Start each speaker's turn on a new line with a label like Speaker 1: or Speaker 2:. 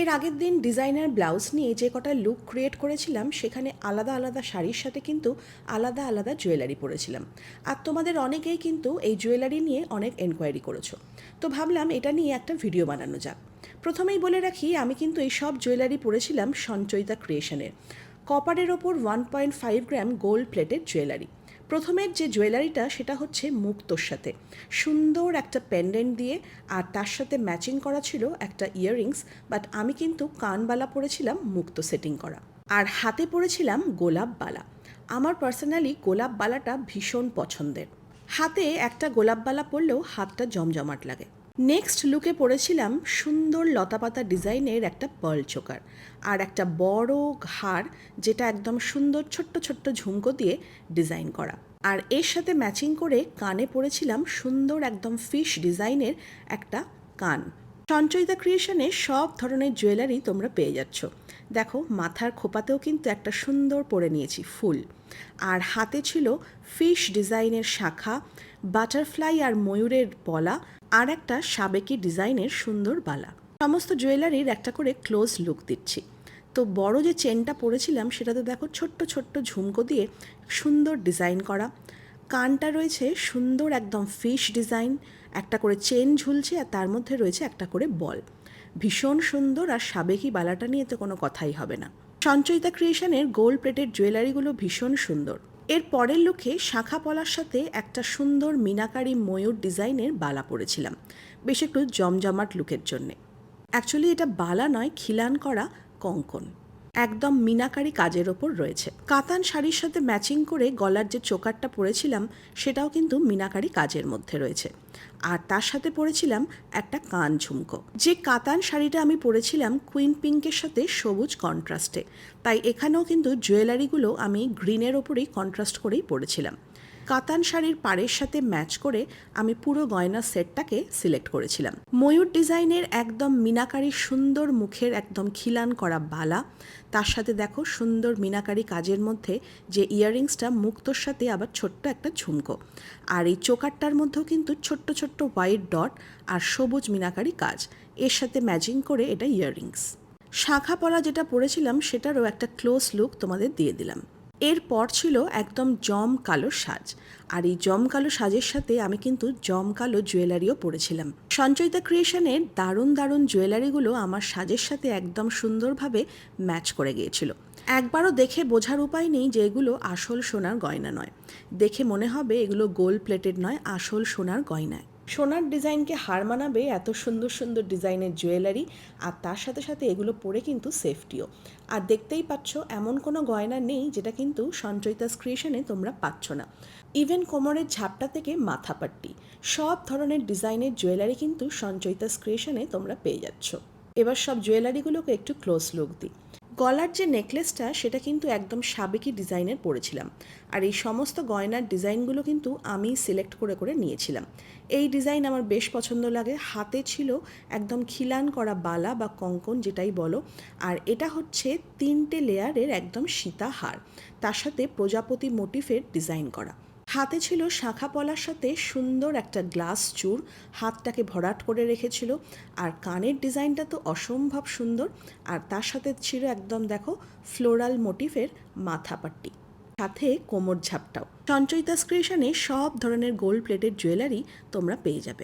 Speaker 1: এর আগের দিন ডিজাইনার ব্লাউজ নিয়ে যে কটা লুক ক্রিয়েট করেছিলাম, সেখানে আলাদা আলাদা শাড়ির সাথে কিন্তু আলাদা আলাদা জুয়েলারি পরেছিলাম। আর তোমাদের অনেকেই কিন্তু এই জুয়েলারি নিয়ে অনেক এনকোয়ারি করেছ। তো ভাবলাম এটা নিয়ে একটা ভিডিও বানানো যাক। প্রথমেই বলে রাখি, আমি কিন্তু এই সব জুয়েলারি পরেছিলাম সঞ্চয়িতা ক্রিয়েশনের কপারের ওপর one point five gram gold প্লেটের জুয়েলারি প্রথমের যে জুয়েলারিটা, সেটা হচ্ছে মুক্তোর সাথে। সুন্দর একটা পেন্ডেন্ট দিয়ে, আর তার সাথে ম্যাচিং করা ছিল একটা ইয়াররিংস বাট আমি কিন্তু কানবালা পরেছিলাম মুক্ত সেটিং করা। আর হাতে পরেছিলাম গোলাপ বালা। আমার পার্সোনালি গোলাপ বালাটা ভীষণ পছন্দের। হাতে একটা গোলাপ বালা পরলেও হাতটা জমজমাট লাগে। নেক্সট লুকে পরেছিলাম সুন্দর লতাপাতা ডিজাইনের একটা পার্ল চোকার আর একটা বড় ঘাড় যেটা একদম সুন্দর ছোট্ট ছোট্ট ঝুমকো দিয়ে ডিজাইন করা। আর এর সাথে ম্যাচিং করে কানে পরেছিলাম সুন্দর একদম ফিশ ডিজাইনের একটা কান। সঞ্চয়িতা ক্রিয়েশনে সব ধরনের জুয়েলারি তোমরা পেয়ে যাচ্ছ। দেখো, মাথার খোপাতেও কিন্তু একটা সুন্দর পরে নিয়েছি ফুল। আর হাতে ছিল ফিশ ডিজাইনের শাখা, বাটারফ্লাই আর ময়ূরের পলা আর একটা সাবেকি ডিজাইনের সুন্দর বালা। সমস্ত জুয়েলারির একটা করে ক্লোজ লুক দিচ্ছি। তো বড় যে চেনটা পরেছিলাম, সেটাতে দেখো ছোট্ট ছোট্ট ঝুমকো দিয়ে সুন্দর ডিজাইন করা। কানটা রয়েছে সুন্দর একদম ফিশ ডিজাইন একটা করে চেন ঝুলছে আর তার মধ্যে রয়েছে একটা করে বল ভীষণ সুন্দর আর সাবেকি বালাটা নিয়ে তো কোনো কথাই হবে না। সঞ্চয়িতা ক্রিয়েশনের গোল্ড প্লেটের জুয়েলারিগুলো ভীষণ সুন্দর। এর পরের লুকে শাখা পলার সাথে একটা সুন্দর মিনাকারি ময়ূর ডিজাইনের বালা পরেছিলাম। বেশ একটু জমজমাট লুকের জন্যে। অ্যাকচুয়ালি এটা বালা নয়, খিলান করা কঙ্কন। একদম মিনাকারি কাজের ওপর রয়েছে। কাতান শাড়ির সাথে ম্যাচিং করে গলার যে চোকারটা পরেছিলাম, সেটাও কিন্তু মিনাকারি কাজের মধ্যে রয়েছে। আর তার সাথে পরেছিলাম একটা কান ঝুমকো। যে কাতান শাড়িটা আমি পরেছিলাম কুইন পিঙ্কের সাথে সবুজ কন্ট্রাস্টে, তাই এখানেও কিন্তু জুয়েলারিগুলো আমি গ্রিনের ওপরেই কন্ট্রাস্ট করেই পরেছিলাম। কাতান শাড়ির পাড়ের সাথে ম্যাচ করে আমি পুরো গয়নার সেটটাকে সিলেক্ট করেছিলাম। ময়ূর ডিজাইনের একদম মিনাকারি সুন্দর মুখের একদম খিলান করা বালা। তার সাথে দেখো সুন্দর মিনাকারি কাজের মধ্যে যে ইয়াররিংসটা মুক্তোর সাথে আবার ছোট্ট একটা ঝুমকো। আর এই চোকারটার মধ্যেও কিন্তু ছোট্ট ছোট্ট হোয়াইট ডট আর সবুজ মিনাকারি কাজ। এর সাথে ম্যাচিং করে এটা ইয়াররিংস। শাখা পরা যেটা পরেছিলাম সেটারও একটা ক্লোজ লুক তোমাদের দিয়ে দিলাম। এরপর ছিল একদম জম কালো সাজ। আর এই জম কালো সাজের সাথে আমি কিন্তু জম কালো জুয়েলারিও পরেছিলাম। সঞ্চয়িতা ক্রিয়েশনের দারুণ দারুণ জুয়েলারিগুলো আমার সাজের সাথে একদম সুন্দরভাবে ম্যাচ করে গিয়েছিল। একবারও দেখে বোঝার উপায় নেই যে এগুলো আসল সোনার গয়না নয়। দেখে মনে হবে এগুলো গোল্ড প্লেটেড নয়, আসল সোনার গয়নায়। সোনার ডিজাইনকে হার মানাবে এত সুন্দর সুন্দর ডিজাইনের জুয়েলারি, আর তার সাথে সাথে এগুলো পরে কিন্তু সেফটিও। আর দেখতেই পাচ্ছ, এমন কোনো গয়না নেই যেটা কিন্তু সঞ্চয়িতা ক্রিয়েশনে তোমরা পাচ্ছ না। ইভেন কোমরের ঝাপটা থেকে মাথাপাট্টি সব ধরনের ডিজাইনের জুয়েলারি কিন্তু সঞ্চয়িতা ক্রিয়েশনে তোমরা পেয়ে যাচ্ছ। এবার সব জুয়েলারিগুলোকে একটু ক্লোজ লুক দিই। গলার যে নেকলেসটা, সেটা কিন্তু একদম সাবেকি ডিজাইনের পরেছিলাম। আর এই সমস্ত গয়নার ডিজাইনগুলো কিন্তু আমি সিলেক্ট করে করে নিয়েছিলাম। এই ডিজাইন আমার বেশ পছন্দ লাগে। হাতে ছিল একদম খিলান করা বালা বা কঙ্কন যেটাই বলো। আর এটা হচ্ছে তিনটে লেয়ারের একদম সীতা হার তার সাথে প্রজাপতি মোটিফের ডিজাইন করা। হাতে ছিল শাখা পলার সাথে সুন্দর একটা গ্লাস চুর, হাতটাকে ভরাট করে রেখেছিল। আর কানের ডিজাইনটা তো অসম্ভব সুন্দর। আর তার সাথে ছিল একদম দেখো ফ্লোরাল মোটিফের মাথাপাট্টি সাথে কোমর ঝাপটাও। সঞ্চয়িতা স্ক্রিপশনে সব ধরনের গোল্ড প্লেটের জুয়েলারি তোমরা পেয়ে যাবে।